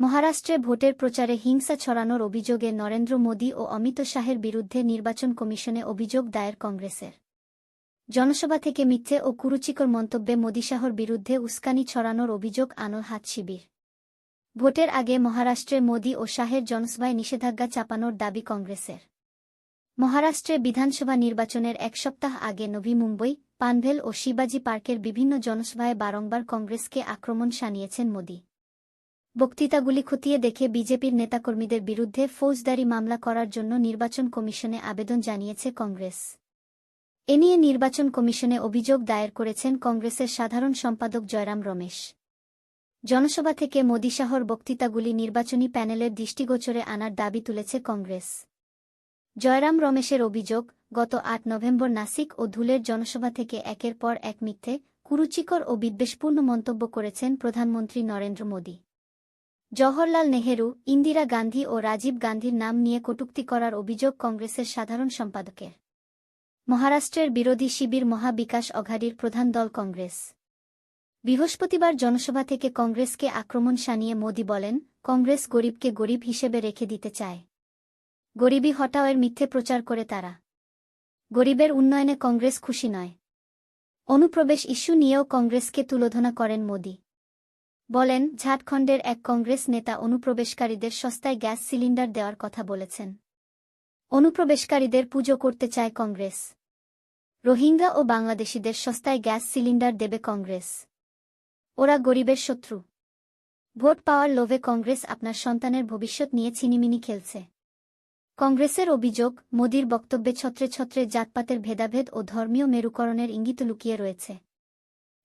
মহারাষ্ট্রে ভোটের প্রচারে হিংসা ছড়ানোর অভিযোগে নরেন্দ্র মোদী ও অমিত শাহের বিরুদ্ধে নির্বাচন কমিশনে অভিযোগ দায়ের কংগ্রেসের। জনসভা থেকে মিথ্যে ও কুরুচিকর মন্তব্যে মোদীশাহর বিরুদ্ধে উস্কানি ছড়ানোর অভিযোগ আনোর হাত শিবির। ভোটের আগে মহারাষ্ট্রে মোদী ও শাহের জনসভায় নিষেধাজ্ঞা চাপানোর দাবি কংগ্রেসের। মহারাষ্ট্রে বিধানসভা নির্বাচনের এক সপ্তাহ আগে নভি মুম্বই, পানভেল ও শিবাজি পার্কের বিভিন্ন জনসভায় বারংবার কংগ্রেসকে আক্রমণ শানিয়েছেন মোদী। বক্তৃতাগুলি খতিয়ে দেখে বিজেপির নেতাকর্মীদের বিরুদ্ধে ফৌজদারি মামলা করার জন্য নির্বাচন কমিশনে আবেদন জানিয়েছে কংগ্রেস। এ নিয়ে নির্বাচন কমিশনে অভিযোগ দায়ের করেছেন কংগ্রেসের সাধারণ সম্পাদক জয়রাম রমেশ। জনসভা থেকে মোদিশাহর বক্তৃতাগুলি নির্বাচনী প্যানেলের দৃষ্টিগোচরে আনার দাবি তুলেছে কংগ্রেস। জয়রাম রমেশের অভিযোগ, গত আট নভেম্বর নাসিক ও ধুলের জনসভা থেকে একের পর এক মিথ্যে, কুরুচিকর ও বিদ্বেষপূর্ণ মন্তব্য করেছেন প্রধানমন্ত্রী নরেন্দ্র মোদী। জওহরলাল নেহেরু, ইন্দিরা গান্ধী ও রাজীব গান্ধীর নাম নিয়ে কটূক্তি করার অভিযোগ কংগ্রেসের সাধারণ সম্পাদকের। মহারাষ্ট্রের বিরোধী শিবির মহাবিকাশ অঘাড়ির প্রধান দল কংগ্রেস। বৃহস্পতিবার জনসভা থেকে কংগ্রেসকে আক্রমণ সানিয়ে মোদী বলেন, কংগ্রেস গরিবকে গরিব হিসেবে রেখে দিতে চায়। গরিবী হটাওয়ের মিথ্যে প্রচার করে তারা। গরিবের উন্নয়নে কংগ্রেস খুশি নয়। অনুপ্রবেশ ইস্যু নিয়েও কংগ্রেসকে তুলোধনা করেন মোদী। বলেন, ঝাড়খণ্ডের এক কংগ্রেস নেতা অনুপ্রবেশকারীদের সস্তায় গ্যাস সিলিন্ডার দেওয়ার কথা বলেছেন। অনুপ্রবেশকারীদের পুজো করতে চায় কংগ্রেস। রোহিঙ্গা ও বাংলাদেশিদের সস্তায় গ্যাস সিলিন্ডার দেবে কংগ্রেস। ওরা গরিবের শত্রু। ভোট পাওয়ার লোভে কংগ্রেস আপনার সন্তানের ভবিষ্যৎ নিয়ে ছিনিমিনি খেলছে। কংগ্রেসের অভিযোগ, মোদির বক্তব্যে ছত্রে ছত্রে জাতপাতের ভেদাভেদ ও ধর্মীয় মেরুকরণের ইঙ্গিত লুকিয়ে রয়েছে।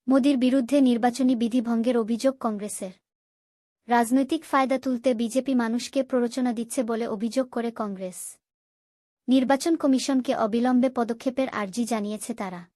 মোদির বিরুদ্ধে নির্বাচনী বিধিভঙ্গের অভিযোগ কংগ্রেসের। রাজনৈতিক ফায়দা তুলতে বিজেপি মানুষকে প্ররোচনা দিচ্ছে বলে অভিযোগ করে কংগ্রেস। নির্বাচন কমিশনকে অবিলম্বে পদক্ষেপের আর্জি জানিয়েছে তারা।